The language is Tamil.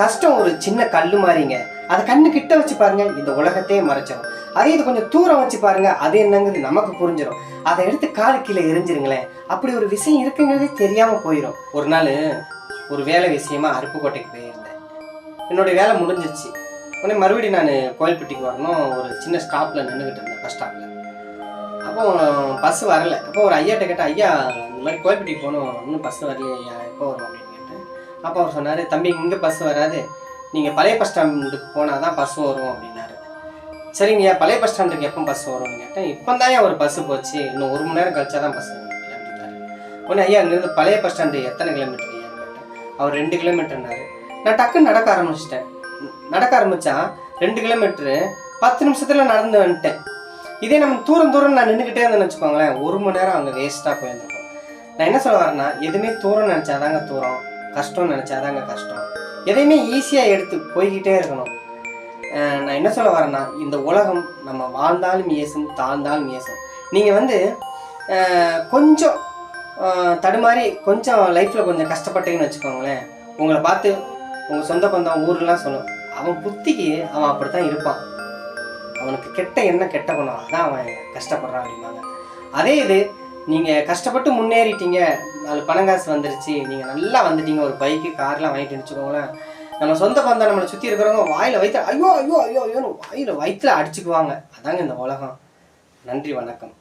கஷ்டம் ஒரு சின்ன கல் மாதிரிங்க. அதை கண்ணு கிட்ட வச்சு பாருங்க இந்த உலகத்தையே மறைச்சிடும் அதே இது கொஞ்சம் தூரம் வச்சு பாருங்க அது என்னங்கிறது நமக்கு புரிஞ்சிடும் அதை எடுத்து காலு கீழே எரிஞ்சிருங்களேன். அப்படி ஒரு விஷயம் இருக்குங்கிறதே தெரியாம போயிடும் ஒரு நாள் ஒரு வேலை விஷயமா அருப்புக்கோட்டைக்கு போயிருந்தேன். என்னுடைய வேலை முடிஞ்சிருச்சு. உடனே மறுபடியும் நான் கோயில்பட்டிக்கு வரணும் ஒரு சின்ன ஸ்டாப்பில் நின்றுக்கிட்டு இருந்தேன் பஸ் ஸ்டாப்பில் அப்போ பஸ் வரல. அப்போ ஒரு ஐயாட்ட கேட்டேன் ஐயா இந்த மாதிரி கோயில்பட்டிக்கு போகணும் இன்னும் பஸ் வரலையா? எப்போ வரும்? அப்படின்னு. அப்போ அவர் சொன்னார் தம்பி இங்கே பஸ் வராது. நீங்கள் பழைய பஸ் ஸ்டாண்டுக்கு போனால் தான் பஸ் வரும் அப்படின்னாரு. சரிங்கய்யா பழைய பஸ் ஸ்டாண்டுக்கு எப்போ பஸ் வரும்னு கேட்டேன். இப்போ தான் ஒரு பஸ்ஸு போச்சு. இன்னும் ஒரு மணி நேரம் கழிச்சா தான் பஸ் வரும் அப்படின்னாரு உடனே ஐயா அங்கேருந்து பழைய பஸ் ஸ்டாண்டு எத்தனை கிலோமீட்டர் ஐயா? கேட்டேன். அவர் ரெண்டு கிலோமீட்டர்னாரு நான் டக்குன்னு நடக்க ஆரம்பிச்சிட்டேன். நடக்க ஆரம்பிச்சா ரெண்டு கிலோமீட்டரு பத்து நிமிஷத்தில் நடந்து வந்துட்டேன். இதே நம்ம தூரம் தூரம் நான் நின்றுக்கிட்டே இருந்தேன்னு வச்சுக்கோங்களேன் ஒரு மணி நேரம் அங்கே வேஸ்ட்டாக போயிருந்திருக்கும். நான் என்ன சொல்ல வரேன்னா எதுவுமே தூரம் நினச்சாதாங்க தூரம். கஷ்டம் நினச்சாதாங்க கஷ்டம். எதையுமே ஈஸியாக எடுத்து போய்கிட்டே இருக்கணும். நான் என்ன சொல்ல வரேன்னா இந்த உலகம் நம்ம வாழ்ந்தாலும் ஏசும் தாழ்ந்தாலும் ஏசும் நீங்கள் வந்து கொஞ்சம் தடுமாறி கொஞ்சம் லைஃப்பில் கொஞ்சம் கஷ்டப்பட்டீங்கன்னு வச்சுக்கோங்களேன். உங்களை பார்த்து உங்கள் சொந்த பந்தம் ஊர்லாம் சொல்லும். அவன் புத்திக்கு அவன் அப்படி தான் இருப்பான். அவனுக்கு கெட்ட என்ன கெட்ட குணம். அதான் அவன் கஷ்டப்படுறான் அப்படிம்பாங்க. அதே இது நீங்கள் கஷ்டப்பட்டு முன்னேறிட்டீங்க. நாலு பணம் காசு வந்துருச்சு. நீங்கள் நல்லா வந்துட்டீங்க. ஒரு பைக்கு கார்லாம் வாங்கிட்டு வச்சுக்கோங்களேன். நம்ம சொந்த பந்தம் நம்மளை சுற்றி இருக்கிறவங்க வாயில் வயிற்று ஐயோ ஐயோ ஐயோ ஐயோன்னு வாயில் வயிற்றில் அடிச்சுக்குவாங்க. அதாங்க இந்த உலகம். நன்றி வணக்கம்.